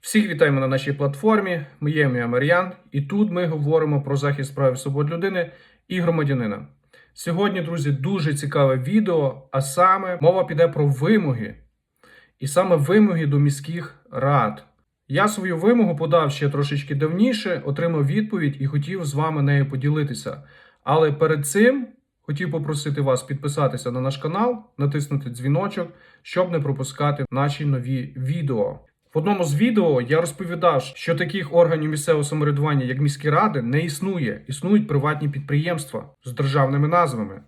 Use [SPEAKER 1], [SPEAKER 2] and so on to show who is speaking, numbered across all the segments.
[SPEAKER 1] Всіх вітаємо на нашій платформі. Моє ім'я Мар'ян, і тут ми говоримо про захист прав і свобод людини і громадянина. Сьогодні, друзі, дуже цікаве відео, а саме мова піде про вимоги, і саме вимоги до міських рад. Я свою вимогу подав ще трошечки давніше, отримав відповідь і хотів з вами нею поділитися. Але перед цим хотів попросити вас підписатися на наш канал, натиснути дзвіночок, щоб не пропускати наші нові відео. В одному з відео я розповідав, що таких органів місцевого самоврядування, як міські ради, не існує. Існують приватні підприємства з державними назвами.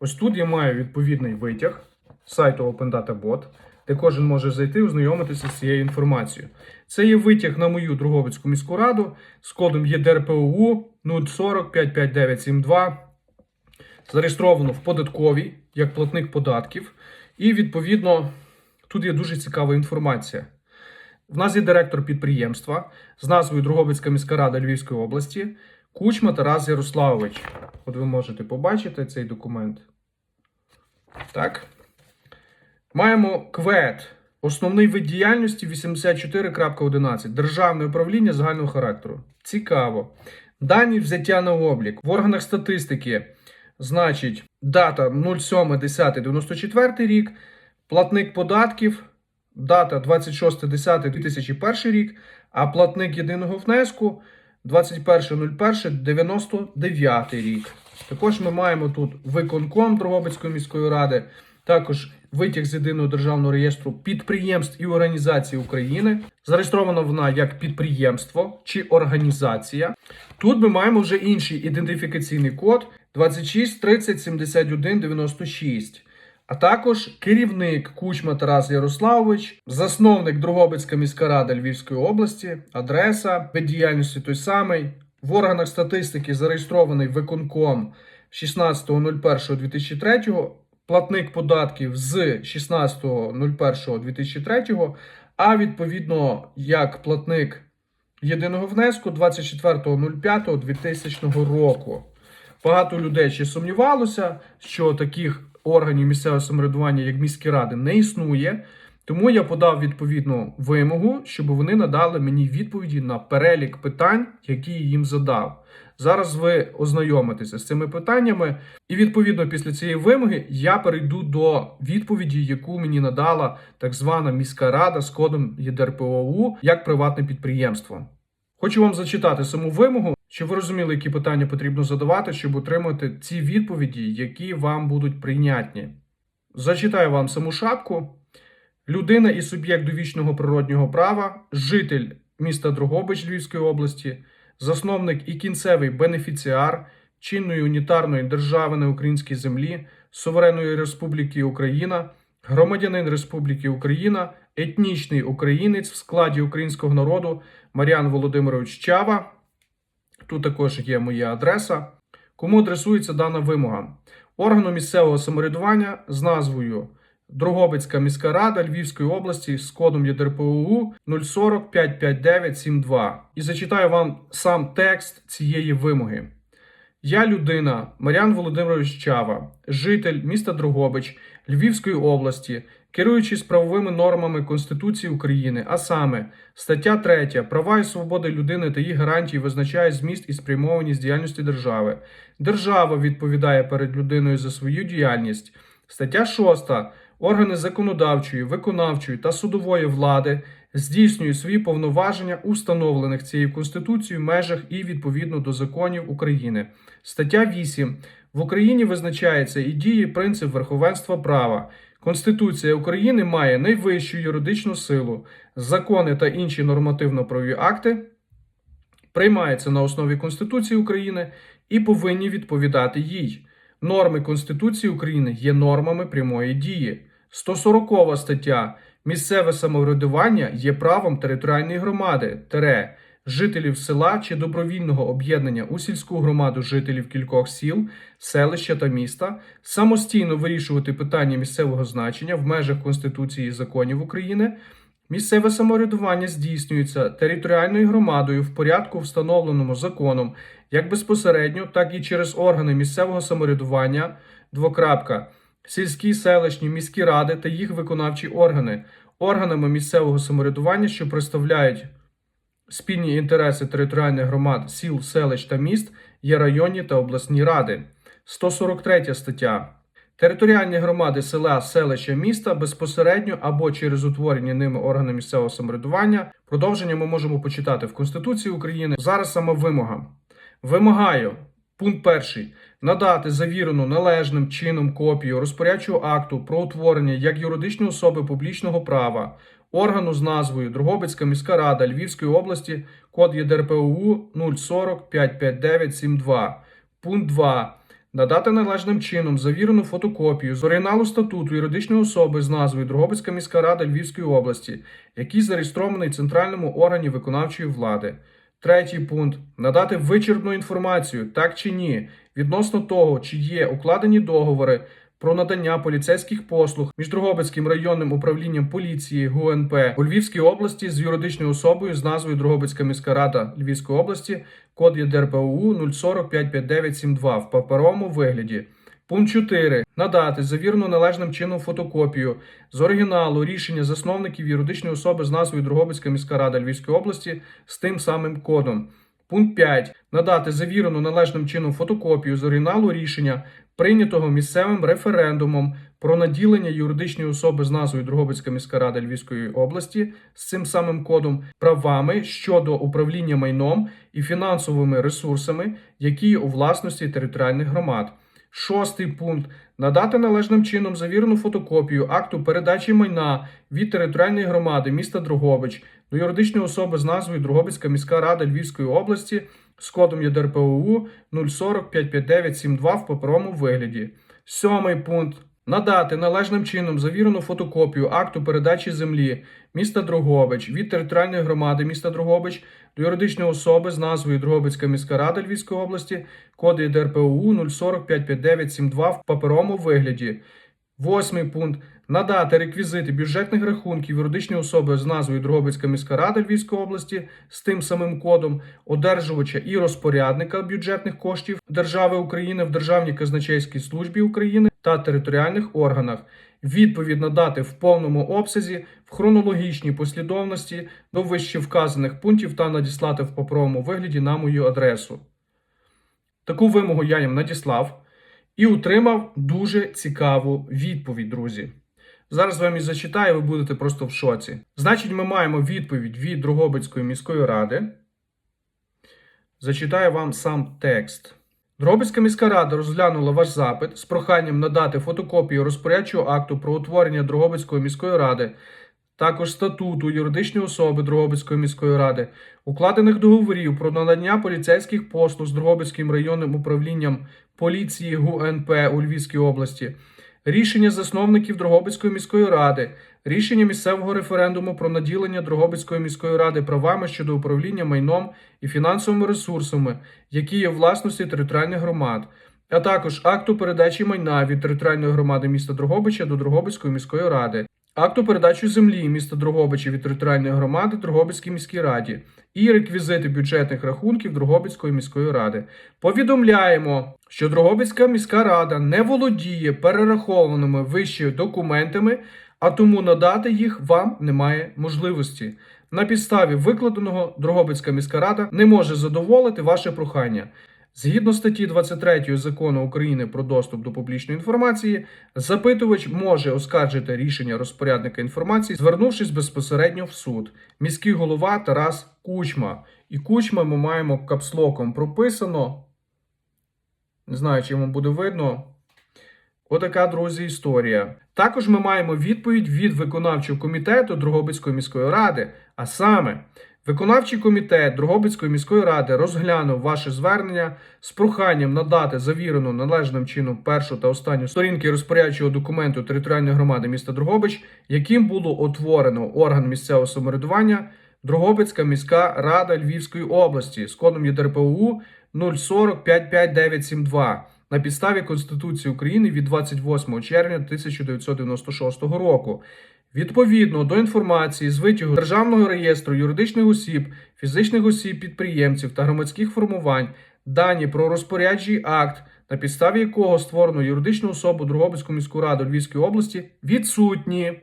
[SPEAKER 1] Ось тут я маю відповідний витяг сайту Open Data Bot, де кожен може зайти і ознайомитися з цією інформацією. Це є витяг на мою Друговицьку міську раду з кодом ЄДРПУ 040 55972. Зареєстровано в податковій як платник податків. І відповідно тут є дуже цікава інформація. В нас є директор підприємства з назвою Другобицька міська рада Львівської області Кучма Тарас Ярославович. От ви можете побачити цей документ. Так. Маємо КВЕД. Основний вид діяльності 84.11. Державне управління загального характеру. Цікаво. Дані взяття на облік. В органах статистики, значить, дата 07.10.94 рік, платник податків, дата 26.10.2001 рік, а платник єдиного внеску 21.01.99 рік. Також ми маємо тут виконком Дрогобицької міської ради, також витяг з єдиного державного реєстру підприємств і організацій України. Зареєстрована вона як підприємство чи організація. Тут ми маємо вже інший ідентифікаційний код 26 30 71 96. А також керівник Кучма Тарас Ярославович, засновник Другобицька міська рада Львівської області, адреса, вид діяльності той самий. В органах статистики зареєстрований виконком 16.01.2003, платник податків з 16.01.2003, а відповідно як платник єдиного внеску 24.05.2000 року. Багато людей ще сумнівалося, що таких органів місцевого самоврядування, як міські ради, не існує. Тому я подав відповідну вимогу, щоб вони надали мені відповіді на перелік питань, які я їм задав. Зараз ви ознайомитеся з цими питаннями, і відповідно після цієї вимоги я перейду до відповіді, яку мені надала так звана міська рада з кодом ЄДРПОУ як приватне підприємство. Хочу вам зачитати саму вимогу, щоб ви розуміли, які питання потрібно задавати, щоб отримати ці відповіді, які вам будуть прийнятні. Зачитаю вам саму шапку. Людина і суб'єкт довічного природнього права, житель міста Дрогобич Львівської області, засновник і кінцевий бенефіціар чинної унітарної держави на українській землі, Суверенної Республіки Україна, громадянин Республіки Україна, етнічний українець в складі українського народу Мар'ян Володимирович Чава. Тут також є моя адреса. Кому адресується дана вимога? Органу місцевого самоврядування з назвою Дрогобицька міська рада Львівської області з кодом ЄДРПУ 040 55972. І зачитаю вам сам текст цієї вимоги. Я людина, Мар'ян Володимирович Чава, житель міста Дрогобич Львівської області, керуючись правовими нормами Конституції України, а саме стаття 3 права і свободи людини та її гарантії визначає зміст і спрямованість діяльності держави. Держава відповідає перед людиною за свою діяльність. Стаття 6 органи законодавчої, виконавчої та судової влади здійснюють свої повноваження у встановлених цією Конституцією межах і відповідно до законів України. Стаття 8. В Україні визначається і діє принцип верховенства права. Конституція України має найвищу юридичну силу. Закони та інші нормативно-правові акти приймаються на основі Конституції України і повинні відповідати їй. Норми Конституції України є нормами прямої дії. 140 стаття. Місцеве самоврядування є правом територіальної громади, тере, жителів села чи добровільного об'єднання у сільську громаду жителів кількох сіл, селища та міста, самостійно вирішувати питання місцевого значення в межах Конституції і законів України. Місцеве самоврядування здійснюється територіальною громадою в порядку, встановленому законом, як безпосередньо, так і через органи місцевого самоврядування. Двокрапка. Сільські, селищні, міські ради та їх виконавчі органи, органами місцевого самоврядування, що представляють спільні інтереси територіальних громад сіл, селищ та міст є районні та обласні ради. 143 стаття. Територіальні громади села, селища, міста безпосередньо або через утворені ними органи місцевого самоврядування. Продовження ми можемо почитати в Конституції України. Зараз саме вимога. Вимагаю, пункт перший, надати завірену належним чином копію розпорядчого акту про утворення як юридичної особи публічного права органу з назвою Дрогобицька міська рада Львівської області, код ЄДРПУ 040 55972. Пункт 2. Надати належним чином завірену фотокопію з оригіналу статуту юридичної особи з назвою Дрогобицька міська рада Львівської області, який зареєстрований в центральному органі виконавчої влади. Третій пункт надати вичерпну інформацію, так чи ні, відносно того, чи є укладені договори про надання поліцейських послуг між Дрогобицьким районним управлінням поліції ГУНП у Львівській області з юридичною особою з назвою Дрогобицька міська рада Львівської області, код ЄДРПУ 040 55972 в паперовому вигляді. Пункт 4. Надати завірену належним чином фотокопію з оригіналу рішення засновників юридичної особи з назвою Дрогобицька міська рада Львівської області з тим самим кодом. Пункт 5. Надати завірену належним чином фотокопію з оригіналу рішення, прийнятого місцевим референдумом про наділення юридичної особи з назвою Дрогобицька міська рада Львівської області з цим самим кодом правами щодо управління майном і фінансовими ресурсами, які є у власності територіальних громад. Шостий пункт надати належним чином завірену фотокопію акту передачі майна від територіальної громади міста Дрогобич до юридичної особи з назвою Дрогобицька міська рада Львівської області з кодом ЄДРПУ 040 55972 в паперовому вигляді. Сьомий пункт надати належним чином завірену фотокопію акту передачі землі міста Дрогобич від територіальної громади міста Дрогобич до юридичної особи з назвою Дрогобицька міська рада Львівської області, код ЄДРПУ 040 55972 в паперовому вигляді. Восьмий пункт. Надати реквізити бюджетних рахунків юридичної особи з назвою Дрогобицька міська рада Львівської області з тим самим кодом одержувача і розпорядника бюджетних коштів Держави України в Державній казначейській службі України та територіальних органах. Відповідь надати в повному обсязі в хронологічній послідовності до вище вказаних пунктів та надіслати в паперовому вигляді на мою адресу. Таку вимогу я їм надіслав і отримав дуже цікаву відповідь, друзі. Зараз вам і зачитаю, ви будете просто в шоці. Значить, ми маємо відповідь від Дрогобицької міської ради. Зачитаю вам сам текст. Дрогобицька міська рада розглянула ваш запит з проханням надати фотокопію розпорядчого акту про утворення Дрогобицької міської ради, також статуту юридичної особи Дрогобицької міської ради, укладених договорів про надання поліцейських послуг з Дрогобицьким районним управлінням поліції ГУНП у Львівській області, рішення засновників Дрогобицької міської ради, рішення місцевого референдуму про наділення Дрогобицької міської ради правами щодо управління майном і фінансовими ресурсами, які є власності територіальних громад, а також акту передачі майна від територіальної громади міста Дрогобича до Дрогобицької міської ради. Акту передачі землі міста Дрогобича від територіальної громади Дрогобицькій міській раді і реквізити бюджетних рахунків Дрогобицької міської ради. Повідомляємо, що Дрогобицька міська рада не володіє перерахованими вище документами, а тому надати їх вам немає можливості. На підставі викладеного Дрогобицька міська рада не може задоволити ваше прохання. Згідно статті 23 закону України про доступ до публічної інформації, запитувач може оскаржити рішення розпорядника інформації, звернувшись безпосередньо в суд. Міський голова Тарас Кучма. І Кучма ми маємо капслоком прописано. Не знаю, чи вам буде видно. Отака, друзі, історія. Також ми маємо відповідь від виконавчого комітету Дрогобицької міської ради, а саме. Виконавчий комітет Дрогобицької міської ради розглянув ваше звернення з проханням надати завірену належним чином першу та останню сторінки розпорядчого документу територіальної громади міста Дрогобич, яким було утворено орган місцевого самоврядування Дрогобицька міська рада Львівської області з кодом ЄДРПУ 040 55972 на підставі Конституції України від 28 червня 1996 року. Відповідно до інформації з витягу Державного реєстру юридичних осіб, фізичних осіб, підприємців та громадських формувань, дані про розпоряджий акт, на підставі якого створено юридичну особу Другобицьку міську раду Львівської області, відсутні.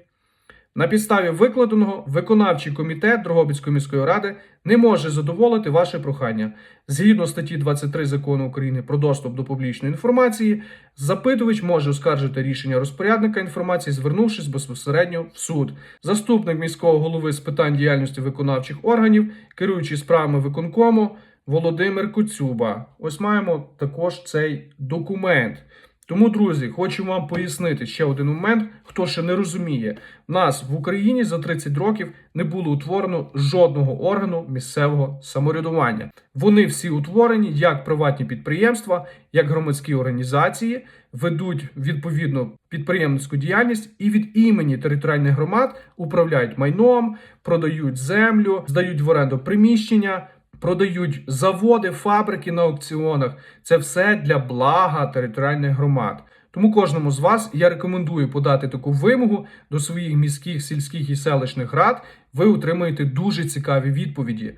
[SPEAKER 1] На підставі викладеного виконавчий комітет Дрогобицької міської ради не може задоволити ваше прохання. Згідно статті 23 закону України про доступ до публічної інформації, запитувач може оскаржити рішення розпорядника інформації, звернувшись безпосередньо в суд. Заступник міського голови з питань діяльності виконавчих органів, керуючий справами виконкому Володимир Куцюба. Ось маємо також цей документ. Тому, друзі, хочу вам пояснити ще один момент, хто ще не розуміє. В нас в Україні за 30 років не було утворено жодного органу місцевого самоврядування. Вони всі утворені як приватні підприємства, як громадські організації, ведуть відповідно підприємницьку діяльність і від імені територіальних громад управляють майном, продають землю, здають в оренду приміщення продають заводи, фабрики на аукціонах. Це все для блага територіальних громад. Тому кожному з вас я рекомендую подати таку вимогу до своїх міських, сільських і селищних рад. Ви отримаєте дуже цікаві відповіді.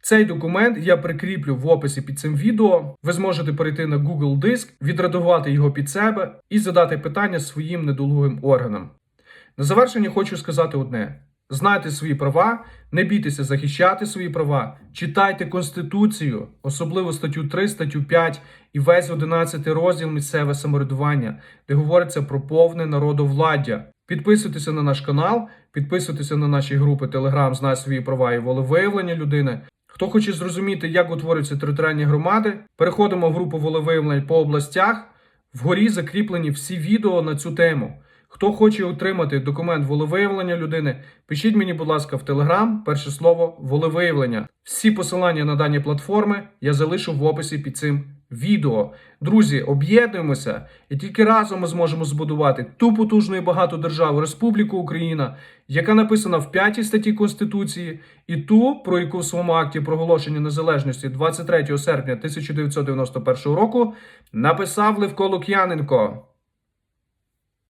[SPEAKER 1] Цей документ я прикріплю в описі під цим відео. Ви зможете перейти на Google Диск, відредагувати його під себе і задати питання своїм недолугим органам. На завершення хочу сказати одне: знайте свої права, не бійтеся захищати свої права, читайте Конституцію, особливо статтю 3, статтю 5 і весь 11 розділ місцеве самоврядування, де говориться про повне народовладдя. Підписуйтеся на наш канал, підписуйтеся на наші групи Telegram Знай свої права і волевиявлення людини. Хто хоче зрозуміти, як утворюються територіальні громади, переходимо в групу волевиявлень по областях. Вгорі закріплені всі відео на цю тему. Хто хоче отримати документ волевиявлення людини, пишіть мені, будь ласка, в Телеграм перше слово волевиявлення. Всі посилання на дані платформи я залишу в описі під цим відео. Друзі, об'єднуємося і тільки разом ми зможемо збудувати ту потужну і багату державу Республіку Україна, яка написана в 5 статті Конституції, і ту, про яку в своєму акті проголошення незалежності 23 серпня 1991 року написав Левко Лук'яненко.